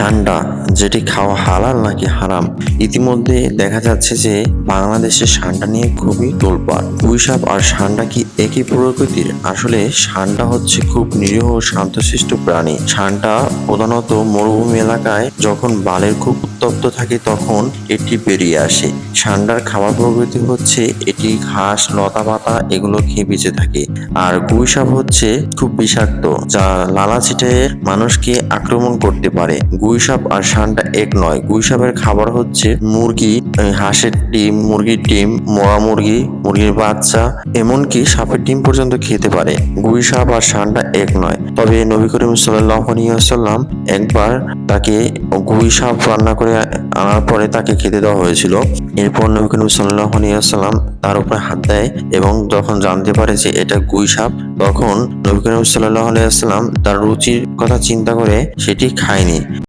সান্ডা যেটি খাওয়া হালাল নাকি হারাম, ইতিমধ্যে দেখা যাচ্ছে যে বাংলাদেশে সান্ডা নিয়ে খুবই তোলপাড়। পুঁইসাপ আর সান্ডা কি একই প্রকৃতির? আসলে সান্ডা হচ্ছে খুব নিরীহ ও শান্তশিষ্ট প্রাণী। সান্ডা প্রধানত মরুভূমি এলাকায় যখন বালের খুব উত্তপ্ত থাকে, তখন এটি বেরিয়ে আসে। সান্ডার খাবার প্রকৃতি হচ্ছে এটি ঘাস, লতা পাতা, এগুলো খেয়ে বেঁচে থাকে। আর গুইসাপ হচ্ছে খুব বিষাক্ত, যা লালা ছিটে মানুষকে আক্রমণ করতে পারে। গুইসাপ আর সান্ডা এক নয়। গুইসাপের খাবার হচ্ছে মুরগি হাঁসের ডিম, মুরগির ডিম, মরা মুরগি, মুরগির বাচ্চা, এমনকি সাপের ডিম পর্যন্ত খেতে পারে। গুইসাপ আর সান্ডা এক নয়। তবে নবী করিম সাল্লাম একবার তাকে গুইসাপ রান্না করে আনার পরে তাকে খেতে দেওয়া হয়েছিল। এরপর নবী করিম সাল্লাম তার উপরে হাত দেয় এবং যখন জানতে পারে যে এটা গুই সাপ, তখন নবী করিম সাল্লাহ আলাইসাল্লাম তার রুচির কথা চিন্তা করে সেটি খায়নি।